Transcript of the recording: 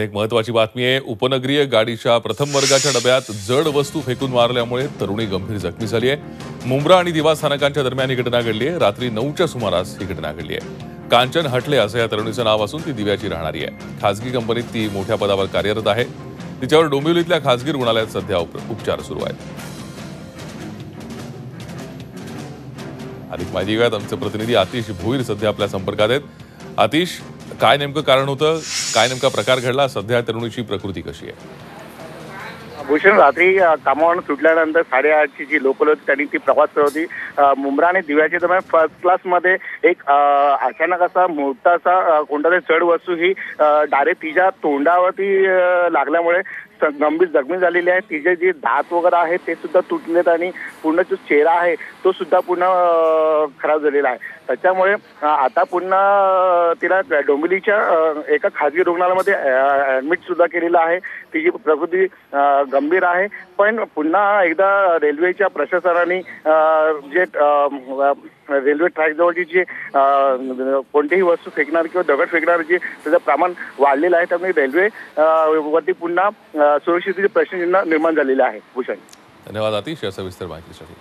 एक महत्वाची बातमी आहे. उपनगरीय गाडीच्या प्रथम वर्गाच्या डब्यात जड वस्तू फेकून मारल्यामुळे तरुणी गंभीर जखमी झाली आहे. मुंब्रा आणि दिवा स्थानकांच्या दरम्यान ही घटना घडली आहे. रात्री नऊच्या सुमारास ही घटना घडली आहे. कांचन हटले असं या तरुणीचं नाव असून ती दिव्याची राहणारी आहे. खासगी कंपनीत ती मोठ्या पदावर कार्यरत आहे. तिच्यावर डोंबिवलीतल्या खासगी रुग्णालयात सध्या उप- उपचार सुरू आहेत. अधिक माहिती घेऊयात. आमचे प्रतिनिधी आतिश भोईर सध्या आपल्या संपर्कात आहेत. आतिश काय नेमकं कारण होतं? काय नेमका प्रकार घडला? सध्या तरुणीची प्रकृती कशी आहे? भूषण रात्री कामावरून सुटल्यानंतर साडेआठची जी लोकल होती त्यांनी ती प्रवास करत होती. मुंब्रा आणि दिव्याच्या दरम्यान फर्स्ट क्लासमध्ये एक अचानक असा मोठासा असा कोणता तरी चढ वस्तू ही डायरेक्ट तिच्या तोंडावरती लागल्यामुळे गंभीर जखमी झालेली आहे तिचे जे दात वगैरे आहे ते सुद्धा तुटलेत आणि पूर्ण जो चेहरा आहे तो सुद्धा पूर्ण खराब झालेला आहे. त्याच्यामुळे आता पुन्हा तिला डोंबिवलीच्या एका खाजगी रुग्णालयामध्ये ऍडमिट सुद्धा केलेलं आहे. तिची प्रकृती गंभीर आहे. पण पुन्हा एकदा रेल्वेच्या प्रशासनाने जे रेल्वे ट्रॅक जवळची जी कोणतीही वस्तू फेकणार किंवा दगड फेकणार जे त्याचं प्रमाण वाढलेलं आहे त्यामुळे रेल्वे वरती पुन्हा सुरक्षिततेचे प्रश्न निर्माण झालेले आहे. भूषण. धन्यवाद अतिशय सविस्तर माहितीसाठी.